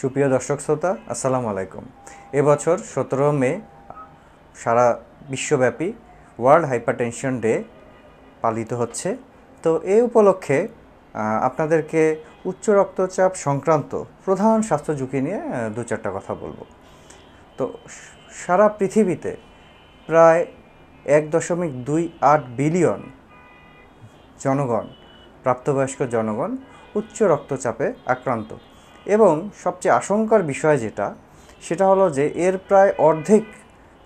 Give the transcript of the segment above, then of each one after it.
সুপ্রিয় দর্শক শ্রোতা, আসসালামু আলাইকুম। এবছর সতেরো মে, সারা বিশ্বব্যাপী ওয়ার্ল্ড হাইপারটেনশন ডে পালিত হচ্ছে। তো এই উপলক্ষে আপনাদেরকে উচ্চ রক্তচাপ সংক্রান্ত প্রধান স্বাস্থ্য ঝুঁকি নিয়ে দু চারটা কথা বলব। তো সারা পৃথিবীতে প্রায় এক দশমিক দুই আট বিলিয়ন জনগণ, প্রাপ্তবয়স্ক জনগণ উচ্চ রক্তচাপে আক্রান্ত। এবং সবচেয়ে আশঙ্কার বিষয় যেটা, সেটা হলো যে এর প্রায় অর্ধেক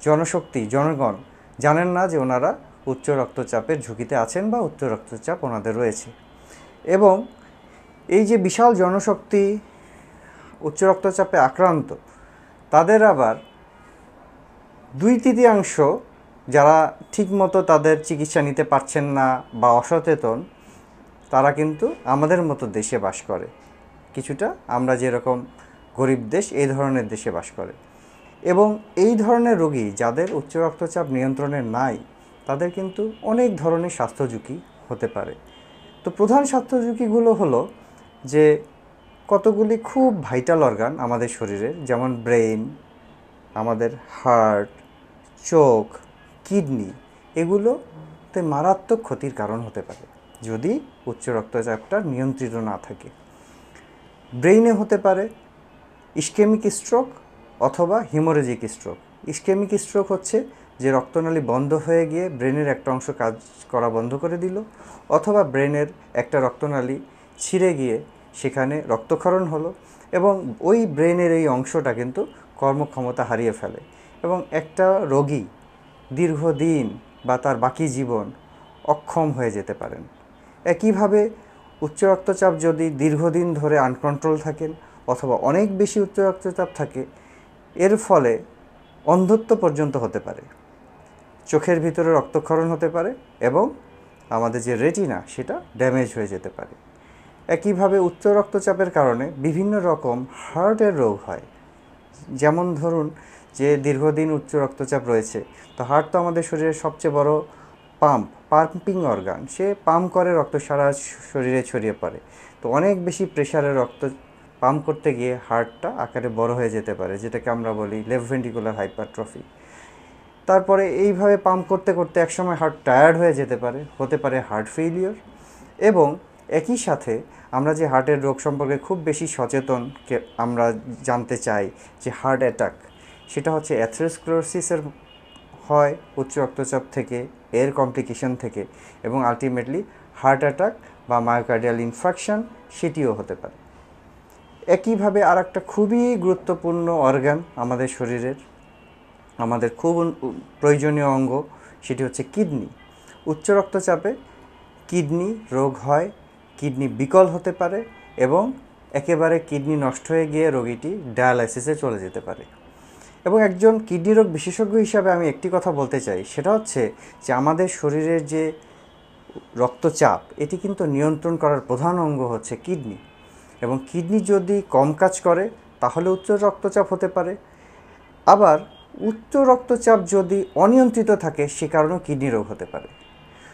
জনশক্তি, জনগণ জানেন না যে ওনারা উচ্চ রক্তচাপের ঝুঁকিতে আছেন বা উচ্চ রক্তচাপ ওনাদের রয়েছে। এবং এই যে বিশাল জনশক্তি, উচ্চ রক্তচাপে আক্রান্ত, তাদের আবার দুই তৃতীয়াংশ যারা ঠিকমতো তাদের চিকিৎসা নিতে পারছেন না বা অসচেতন, তারা কিন্তু আমাদের মতো দেশে বাস করে। কিছুটা আমরা যেরকম গরিব দেশ, এই ধরনের দেশে বাস করে। এবং এই ধরনের রোগী যাদের উচ্চ রক্তচাপ নিয়ন্ত্রণে নাই, তাদের কিন্তু অনেক ধরনের স্বাস্থ্য ঝুঁকি হতে পারে। তো প্রধান স্বাস্থ্য ঝুঁকিগুলো হলো যে, কতগুলি খুব ভাইটাল অর্গান আমাদের শরীরের যেমন ব্রেন আমাদের হার্ট, চোখ, কিডনি, এগুলোতে মারাত্মক ক্ষতির কারণ হতে পারে। যদি উচ্চ রক্তচাপটা নিয়ন্ত্রিত না থাকে। ব্রেইনে হতে পারে ইস্কেমিক স্ট্রোক অথবা হিমোরেজিক স্ট্রোক। ইস্কেমিক স্ট্রোক হচ্ছে যে রক্তনালী বন্ধ হয়ে গিয়ে ব্রেনের একটা অংশ কাজ করা বন্ধ করে দিল অথবা ব্রেনের একটা রক্তনালী ছিঁড়ে গিয়ে সেখানে রক্তক্ষরণ হলো এবং ওই ব্রেনের এই অংশটা কিন্তু কর্মক্ষমতা হারিয়ে ফেলে এবং একটা রোগী দীর্ঘদিন বা তার বাকি জীবন অক্ষম হয়ে যেতে পারেন। একইভাবে উচ্চ রক্তচাপ যদি দীর্ঘদিন ধরে আনকন্ট্রোল থাকেন অথবা অনেক বেশি উচ্চ রক্তচাপ থাকে, এর ফলে অন্ধত্ব পর্যন্ত হতে পারে। চোখের ভিতরে রক্তক্ষরণ হতে পারে এবং আমাদের যে রেটিনা সেটা ড্যামেজ হয়ে যেতে পারে। একইভাবে উচ্চ রক্তচাপের কারণে বিভিন্ন রকম হার্টের রোগ হয়। যেমন ধরুন যে দীর্ঘদিন উচ্চ রক্তচাপ রয়েছে, তো হার্ট তো আমাদের শরীরের সবচেয়ে বড় পাম্প পাম্পিং অর্গান, সে পাম্প করে রক্ত সারা শরীরে ছড়িয়ে পড়ে। তো অনেক বেশি প্রেশারে রক্ত পাম্প করতে গিয়ে হার্টটা আকারে বড় হয়ে যেতে পারে, যেটাকে আমরা বলি লেফট ভেন্টিকুলার হাইপারট্রফি। তারপরে এইভাবে পাম্প করতে করতে একসময় হার্ট টায়ার্ড হয়ে যেতে পারে, হতে পারে হার্ট ফেইলিওর। এবং একই সাথে আমরা যে হার্টের রোগ সম্পর্কে খুব বেশি সচেতন আমরা জানতে চাই যে হার্ট অ্যাটাক, সেটা হচ্ছে অ্যাথেরোস্ক্লোরোসিসের হয়, উচ্চ রক্তচাপ থেকে এর কমপ্লিকেশন থেকে এবং আলটিমেটলি হার্ট অ্যাটাক বা মায়োকার্ডিয়াল ইনফ্রাকশন সেটিও হতে পারে। একইভাবে আর একটা খুবই গুরুত্বপূর্ণ অর্গান আমাদের শরীরের, আমাদের খুব প্রয়োজনীয় অঙ্গ, সেটি হচ্ছে কিডনি। উচ্চ রক্তচাপে কিডনি রোগ হয়, কিডনি বিকল হতে পারে এবং একেবারে কিডনি নষ্ট হয়ে গিয়ে রোগীটি ডায়ালাইসিসে চলে যেতে পারে। এবং একজন কিডনি রোগ বিশেষজ্ঞ হিসাবে আমি একটি কথা বলতে চাই। সেটা হচ্ছে যে আমাদের শরীরের যে রক্তচাপ, এটি কিন্তু নিয়ন্ত্রণ করার প্রধান অঙ্গ হচ্ছে কিডনি। এবং কিডনি যদি কম কাজ করে, তাহলে উচ্চ রক্তচাপ হতে পারে। আবার উচ্চ রক্তচাপ যদি অনিয়ন্ত্রিত থাকে, সে কারণেও কিডনি রোগ হতে পারে।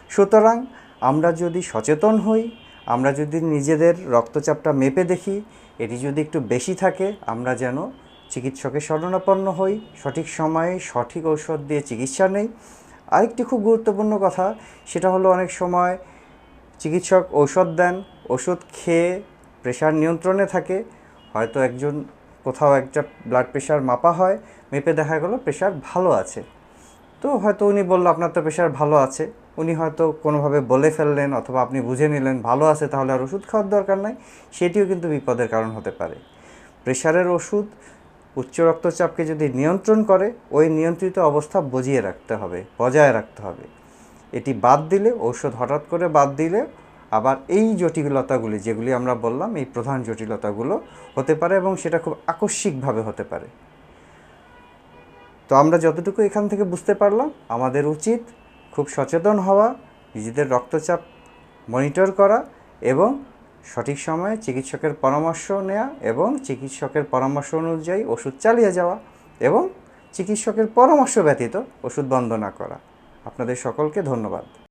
সুতরাং আমরা যদি সচেতন হই, আমরা যদি নিজেদের রক্তচাপটা মেপে দেখি, এটি যদি একটু বেশি থাকে, আমরা যেন চিকিৎসকের শরণাপন্ন হই, সঠিক সময়ে সঠিক ঔষধ দিয়ে চিকিৎসা নেই। আরেকটি খুব গুরুত্বপূর্ণ কথা, সেটা হলো অনেক সময় চিকিৎসক ঔষধ দেন ওষুধ খেয়ে প্রেশার নিয়ন্ত্রণে থাকে, হয়তো একজন কোথাও একটা ব্লাড প্রেশার মাপা হয়, মেপে দেখা গেলো প্রেশার ভালো আছে। তো হয়তো উনি বলল, আপনার তো প্রেশার ভালো আছে। উনি হয়তো কোনোভাবে বলে ফেললেন অথবা আপনি বুঝে নিলেন, ভালো আছে, তাহলে আর ওষুধ খাওয়ার দরকার নাই। সেটিও কিন্তু বিপদের কারণ হতে পারে। প্রেশারের ওষুধ উচ্চ রক্তচাপকে যদি নিয়ন্ত্রণ করে, ওই নিয়ন্ত্রিত অবস্থা বজিয়ে রাখতে হবে, বজায় রাখতে হবে। এটি বাদ দিলে, ঔষধ হঠাৎ করে বাদ দিলে আবার এই জটিলতাগুলি যেগুলি আমরা বললাম, এই প্রধান জটিলতাগুলো হতে পারে এবং সেটা খুব আকস্মিকভাবে হতে পারে। তো আমরা যতটুকু এখান থেকে বুঝতে পারলাম, আমাদের উচিত খুব সচেতন হওয়া, নিজেদের রক্তচাপ মনিটর করা এবং সঠিক সময়ে চিকিৎসকের পরামর্শ নেওয়া এবং চিকিৎসকের পরামর্শ অনুযায়ী ওষুধ চালিয়ে যাওয়া এবং চিকিৎসকের পরামর্শ ব্যতীত ওষুধ বন্ধ না করা। আপনাদের সকলকে ধন্যবাদ।